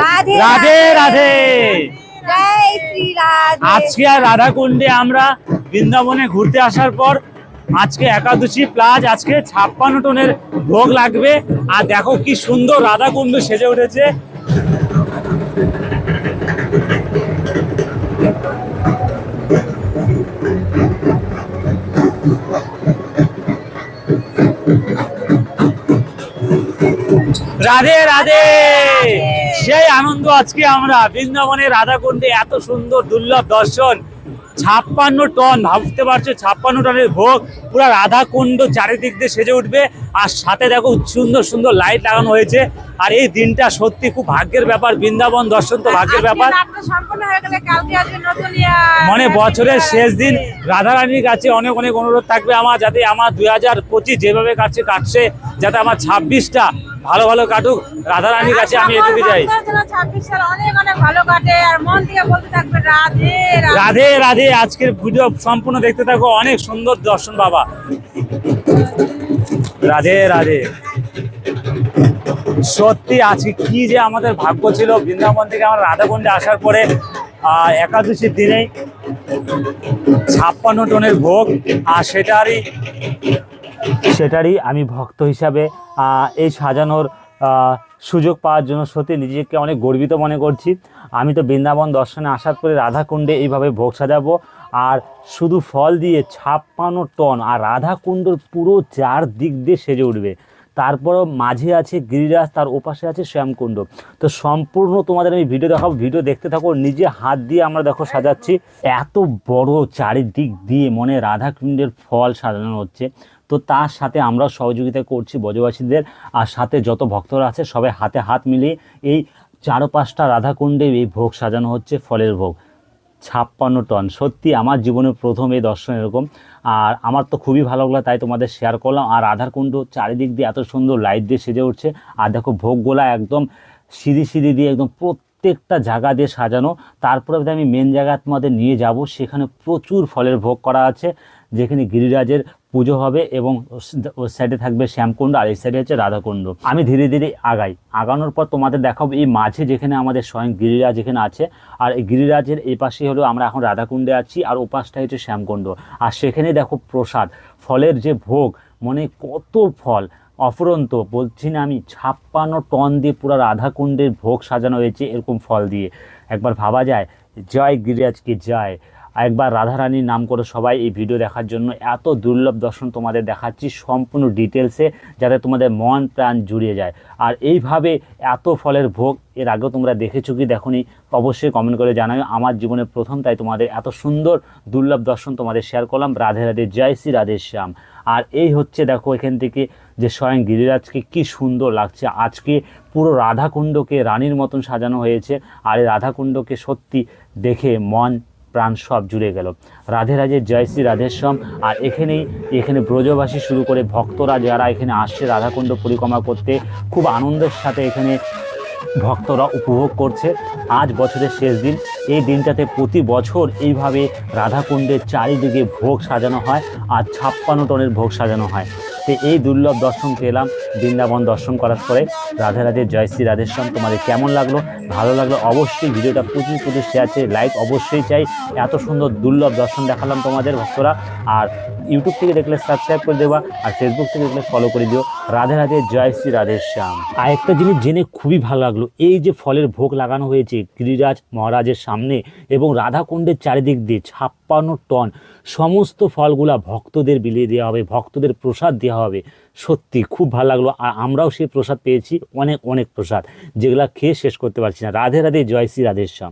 রাধে রাধে রাধে। রাধে। আজকে আর রাধাকুণ্ডে আমরা বৃন্দাবনে ঘুরতে আসার পর আজকে একাদশী প্লাস আজকে ছাপ্পান্ন টনের ভোগ লাগবে। আর দেখো কি সুন্দর রাধাকুণ্ড সেজে উঠেছে। রাধে রাধে! সেই আনন্দ আজকে আমরা বৃন্দাবনে রাধাকুণ্ডে এত সুন্দর দুর্লভ দর্শন ছাপ্পান্ন টন ভাবতে পারছ ছাপ্পান্ন টনের ভোগ পুরো রাধাকুণ্ড চারিদিক দিয়ে সেজে উঠবে। আর সাথে দেখো সুন্দর সুন্দর লাইট লাগানো হয়েছে। আর এই দিনটা সত্যি খুব ভাগ্যের ব্যাপার বৃন্দাবন দর্শন তো ভাগ্যের ব্যাপার। মানে বছরের শেষ দিন রাধারানীর কাছে অনেক অনেক অনুরোধ থাকবে আমার যাতে আমার দুই হাজার পঁচিশ যেভাবে কাটছে কাটছে যাতে আমার ছাব্বিশটা ভালো ভালো কাটুক। রাধা রানীর কাছে আমি এটুকু চাই। ভক্তদের জন্য 26 সাল অনেক অনেক ভালো কাটে। আর থেকে বলতে থাকবে রাধে রাধে আজকের ভিডিও সম্পূর্ণ দেখতে থাকো। অনেক সুন্দর দর্শন বাবা। রাধে রাধে। সত্যি আজকে কি যে আমাদের ভাগ্য ছিল। বৃন্দাবন থেকে আমার রাধাকুণ্ডে আসার পরে আহ, একাদশীর দিনেই ছাপ্পান্ন টনের ভোগ আর সেটারই সেটারই আমি ভক্ত হিসাবে এই সাজানোর সুযোগ পাওয়ার জন্য সত্যি নিজেকে অনেক গর্বিত মনে করছি। আমি তো বৃন্দাবন দর্শনে আসার পরে রাধাকুণ্ডে এইভাবে ভোগ সাজাবো। আর শুধু ফল দিয়ে ছাপ্পান্ন টন আর রাধাকুণ্ডর পুরো চার দিক দিয়ে সেজে উঠবে। তারপরও মাঝে আছে গিরিরাজ, তার ওপাশে আছে শ্যামকুণ্ড। তো সম্পূর্ণ তোমাদের আমি ভিডিও দেখাবো, ভিডিও দেখতে থাকো, নিজে হাত দিয়ে আমরা দেখো সাজাচ্ছি। এত বড় চারিদিক দিয়ে মনে রাধাকুণ্ডের ফল সাজানো হচ্ছে। তো তার সাথে আমরাও সহযোগিতা করছি ব্রজবাসীদের আর সাথে যত ভক্তরা আছে, সবাই হাতে হাত মিলিয়ে এই চারো পাঁচটা রাধাকুণ্ডে এই ভোগ সাজানো হচ্ছে, ফলের ভোগ। ছাপ্পান্ন টন। সত্যি আমার জীবনে প্রথম এই দর্শন এরকম। আর আমার তো খুবই ভালো লাগল, তাই তোমাদের শেয়ার করলাম। আর আধার কুণ্ড চারিদিক দিয়ে এত সুন্দর লাইট দিয়ে সেজে উঠছে। আর দেখো ভোগগুলা একদম সিঁড়ি সিঁড়ি দিয়ে একদম প্রত্যেকটা জায়গা দিয়ে সাজানো। তারপরে আমি মেন জায়গা তোমাদের নিয়ে যাব, সেখানে প্রচুর ফলের ভোগ করা আছে। যেখানে গিরিরাজের পুজো হবে এবং সাইডে থাকবে শ্যামকুণ্ড, আর এই সাইডে হচ্ছে রাধাকুণ্ড। আমি ধীরে ধীরে আগাই। আগানোর পর তোমাদের দেখাবো এই মাঝে যেখানে আমাদের স্বয়ং গিরিরাজ এখানে আছে। আর এই গিরিরাজের এই পাশে হলো আমরা এখন রাধাকুণ্ডে আছি, আর ও পাশটা হচ্ছে শ্যামকুণ্ড। আর সেখানে দেখো প্রসাদ। ফলের যে ভোগ, মনে কত ফল। অফুরন্ত, বলছি না আমি, ছাপ্পান্ন টন দিয়ে পুরো রাধাকুণ্ডের ভোগ সাজানো হয়েছে এরকম ফল দিয়ে। একবার ভাবা যায়, জয় গিরিরাজকে জয়। একবার রাধারানীর নাম করে সবাই এই ভিডিও দেখার জন্য এত দুর্লভ দর্শন তোমাদের দেখাচ্ছি সম্পূর্ণ ডিটেলসে যাতে তোমাদের মন প্রাণ জুড়িয়ে যায়। আর এইভাবে এত ফলের ভোগ এর আগেও তোমরা দেখেছ কি দেখোনি অবশ্যই কমেন্ট করে জানাও আমার জীবনের প্রথম, তাই তোমাদের এত সুন্দর দুর্লভ দর্শন তোমাদের শেয়ার করলাম। রাধে রাধে, জয় শ্রী রাধে শ্যাম। আর এই হচ্ছে দেখো এখান থেকে যে স্বয়ং গিরিরাজকে কি সুন্দর লাগছে। আজকে পুরো রাধাকুণ্ডকে রানীর মতন সাজানো হয়েছে। আর এই রাধাকুণ্ডকে সত্যি দেখে মন প্রাণ সব জুড়ে গেল। রাধে রাধে, জয় শ্রী রাধেশ্যাম। আর এখানেই, এখানে ব্রজবাসী শুরু করে ভক্তরা যারা এখানে আসছে রাধাকুণ্ড পরিক্রমা করতে, খুব আনন্দের সাথে এখানে ভক্তরা উপভোগ করছে। আজ বছরের শেষ দিন। এই দিনটাতে প্রতি বছর এইভাবে রাধাকুণ্ডের চারিদিকে ভোগ সাজানো হয় আর ছাপ্পান্ন টনের ভোগ সাজানো হয়। তো এই দুর্লভ দর্শন পেলাম বৃন্দাবন দর্শন করার পরে। রাধে রাধে, জয় শ্রী রাধেশ্যাম, তোমাদের কেমন লাগল? ভালো লাগল অবশ্যই ভিডিওটা প্রচুর প্রচুর শেয়ার চাই লাইক অবশ্যই চাই। এত সুন্দর দুর্লভ দর্শন দেখালাম তোমাদের, ভক্তরা। আর ইউটিউব থেকে দেখলে সাবস্ক্রাইব করে দেবা, আর ফেসবুক থেকে দেখলে ফলো করে দিও। রাধে রাধে, জয় শ্রী রাধেশ্যাম। আর একটা জিনিস জেনে খুবই ভালো লাগল, এই যে ফলের ভোগ লাগানো হয়েছে গিরিরাজ মহারাজের সামনে এবং রাধাকুণ্ডের চারিদিক দিয়ে ছাপ্পান্ন টন। সমস্ত ফলগুলা ভক্তদের বিলিয়ে দেওয়া হবে, ভক্তদের প্রসাদ দেওয়া হবে। সত্যি, খুব ভালো লাগল। আর আমরাও সেই প্রসাদ পেয়েছি, অনেক অনেক প্রসাদ, যেগুলা খেয়ে শেষ করতে পারছি না। রাধে রাধে, জয় শ্রী রাধেশ্যাম।